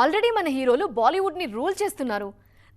Already మన హీరోలు బాలీవుడ్ని rule చేస్తున్నారు.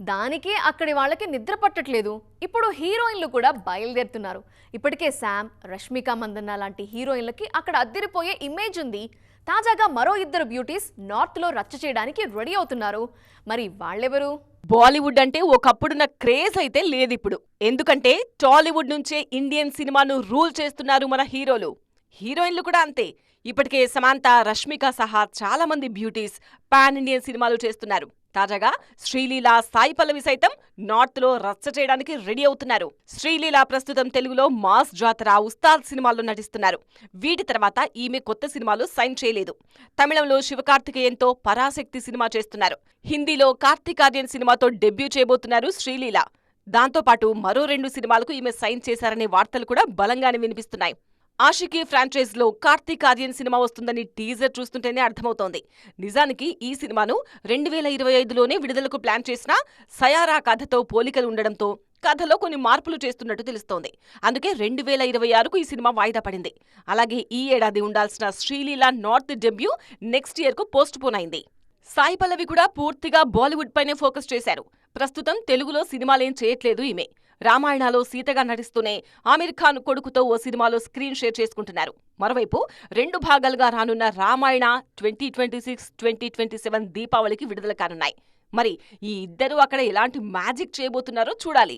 దానికే అక్కడి వాళ్ళకి నిద్ర పట్టట్లేదు. ఇప్పుడు హీరోయిన్లు కూడా బయలుదేరుతున్నారు. ఇప్పటికే శామ్ రష్మిక మందన్న లాంటి హీరోయిన్లకి అక్కడ అద్దరిపోయే ఇమేజ్ ఉంది. తాజాగా మరో ఇద్దరు బ్యూటీస్ నార్త్లో రచ్చ చేయడానికి రెడీ అవుతున్నారు. మరి వాళ్ళెవరు? బాలీవుడ్ అంటే ఒకప్పుడున్న క్రేజ్ అయితే లేదిప్పుడు. ఎందుకంటే టాలీవుడ్ నుంచే ఇండియన్ సినిమాను రూల్ చేస్తున్నారు మన హీరోలు. హీరోయిన్లు కూడా అంతే. ఇప్పటికే సమాంత రష్మిక సహా చాలా మంది బ్యూటీస్ పాన్ ఇండియన్ సినిమాలు చేస్తున్నారు. తాజాగా శ్రీలీల సాయి పల్లవి సైతం నార్త్లో రచ్చ చేయడానికి రెడీ అవుతున్నారు. శ్రీలీల ప్రస్తుతం తెలుగులో మాస్ జాతర ఉస్తాద్ సినిమాల్లో నటిస్తున్నారు. వీటి తర్వాత ఈమె కొత్త సినిమాలు సైన్ చేయలేదు. తమిళంలో శివకార్తికేయంతో పరాశక్తి సినిమా చేస్తున్నారు. హిందీలో కార్తీకార్యన్ సినిమాతో డెబ్యూ చేయబోతున్నారు శ్రీలీల. దాంతోపాటు మరో రెండు సినిమాలకు ఈమె సైన్ చేశారనే వార్తలు కూడా బలంగానే వినిపిస్తున్నాయి. ఆషికీ ఫ్రాంచైజ్లో కార్తీక్ ఆర్యన్ సినిమా వస్తుందని టీజర్ చూస్తుంటేనే అర్థమవుతోంది. నిజానికి ఈ సినిమాను రెండు వేల ఇరవై ఐదులోనే విడుదలకు ప్లాన్ చేసిన సయారా కథతో పోలికలు ఉండడంతో కథలో కొన్ని మార్పులు చేస్తున్నట్టు తెలుస్తోంది. అందుకే రెండు వేల ఇరవై ఆరుకు ఈ సినిమా వాయిదా పడింది. అలాగే ఈ ఏడాది ఉండాల్సిన శ్రీలీల నార్త్ డెబ్యూ నెక్స్ట్ ఇయర్కు పోస్ట్ పోన్ అయింది. సాయి పల్లవి కూడా పూర్తిగా బాలీవుడ్ పైనే ఫోకస్ చేశారు. ప్రస్తుతం తెలుగులో సినిమాలేం చేయట్లేదు ఈమె. రామాయణలో సీతగా నటిస్తూనే ఆమిర్ ఖాన్ కొడుకుతో ఓ సినిమాలో స్క్రీన్ షేర్ చేసుకుంటున్నారు. మరోవైపు రెండు భాగాలుగా రానున్న Ramayana twenty twenty six twenty twenty seven దీపావళికి విడుదల కానున్నాయి. మరి ఈ ఇద్దరు అక్కడ ఎలాంటి మ్యాజిక్ చేయబోతున్నారో చూడాలి.